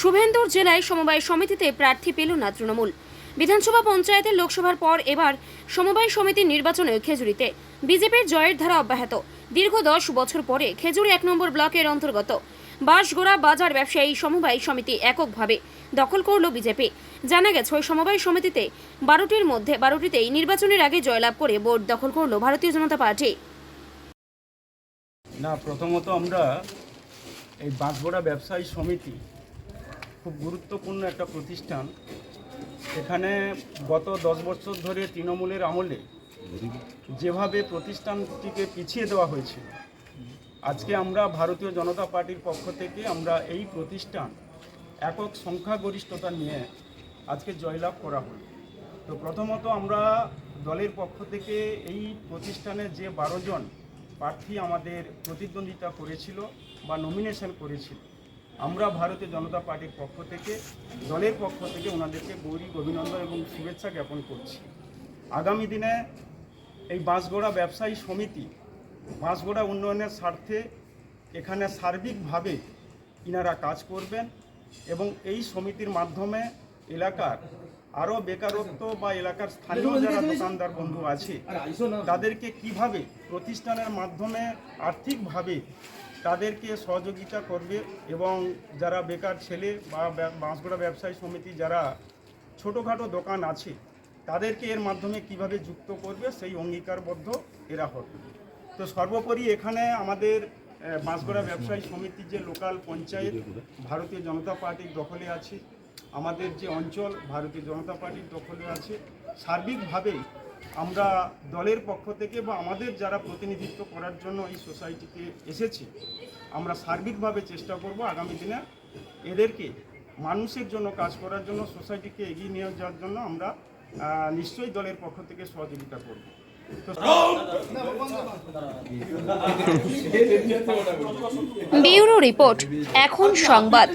শুভেন্দুর জেলায় সমবায় সমিতিতে প্রার্থী পেল না তৃণমূল। বিধানসভা পঞ্চায়েতের লোকসভার পর এবার সমবায় সমিতির নির্বাচনে খেজুরিতে। বিজেপির জয়ের ধারা অব্যাহত। দীর্ঘ দশ বছর পরে খেজুরি এক নম্বর ব্লকের অন্তর্গত। বাঁশগোড়া বাজার ব্যবসায়ী সমবায় সমিতি এককভাবে দখল করল বিজেপি। জানা গেছে, ওই সমবায় সমিতিতে বারোটির মধ্যে বারোটিতেই নির্বাচনের আগে জয়লাভ করে বোর্ড দখল করল ভারতীয় জনতা পার্টি। না, প্রথমত আমরা এই বাঁশগোড়া ব্যবসায়ী সমিতি খুব গুরুত্বপূর্ণ একটা প্রতিষ্ঠান। এখানে গত দশ বছর ধরে তৃণমূলের আমলে যেভাবে প্রতিষ্ঠানটিকে পিছিয়ে দেওয়া হয়েছিল, আজকে আমরা ভারতীয় জনতা পার্টির পক্ষ থেকে আমরা এই প্রতিষ্ঠান একক সংখ্যাগরিষ্ঠতা নিয়ে আজকে জয়লাভ করা হলো। তো প্রথমত আমরা দলের পক্ষ থেকে এই প্রতিষ্ঠানে যে বারো জন প্রার্থী আমাদের প্রতিদ্বন্দ্বিতা করেছিল বা নমিনেশন করেছিল আমরা ভারতীয় জনতা পার্টির পক্ষ থেকে দলের পক্ষ থেকে ওনাদেরকে গৌরী অভিনন্দন এবং শুভেচ্ছা জ্ঞাপন করছি। আগামী দিনে এই বাঁশগোড়া ব্যবসায়ী সমিতি বাঁশগোড়া উন্নয়নের স্বার্থে এখানে সার্বিকভাবে ইনারা কাজ করবেন এবং এই সমিতির মাধ্যমে এলাকার আরও বেকারত্ব বা এলাকার স্থানীয় যারা দোকানদার বন্ধু আছে তাদেরকে কীভাবে প্রতিষ্ঠানের মাধ্যমে আর্থিকভাবে তাদেরকে সহযোগিতা করবে এবং যারা বেকার ছেলে বা বাঁশগোড়া ব্যবসায়ী সমিতি যারা ছোটোখাটো দোকান আছে, তাদেরকে এর মাধ্যমে কীভাবে যুক্ত করবে সেই অঙ্গীকারবদ্ধ এরা হবে। তো সর্বোপরি এখানে আমাদের বাঁশগোড়া ব্যবসায়ী সমিতির যে লোকাল পঞ্চায়েত ভারতীয় জনতা পার্টির দখলে আছে, আমাদের যে অঞ্চল ভারতীয় জনতা পার্টির দখলে আছে, সার্বিকভাবেই আমরা দলের পক্ষ থেকে বা আমাদের যারা প্রতিনিধিত্ব করার জন্য এই সোসাইটিতে এসেছে, আমরা সার্বিকভাবে চেষ্টা করব আগামী দিনে এদেরকে মানুষের জন্য কাজ করার জন্য, সোসাইটিকে এগিয়ে নিয়ে যাওয়ার জন্য আমরা নিশ্চয়ই দলের পক্ষ থেকে সহযোগিতা করব। ব্যুরো রিপোর্ট, এখন সংবাদ।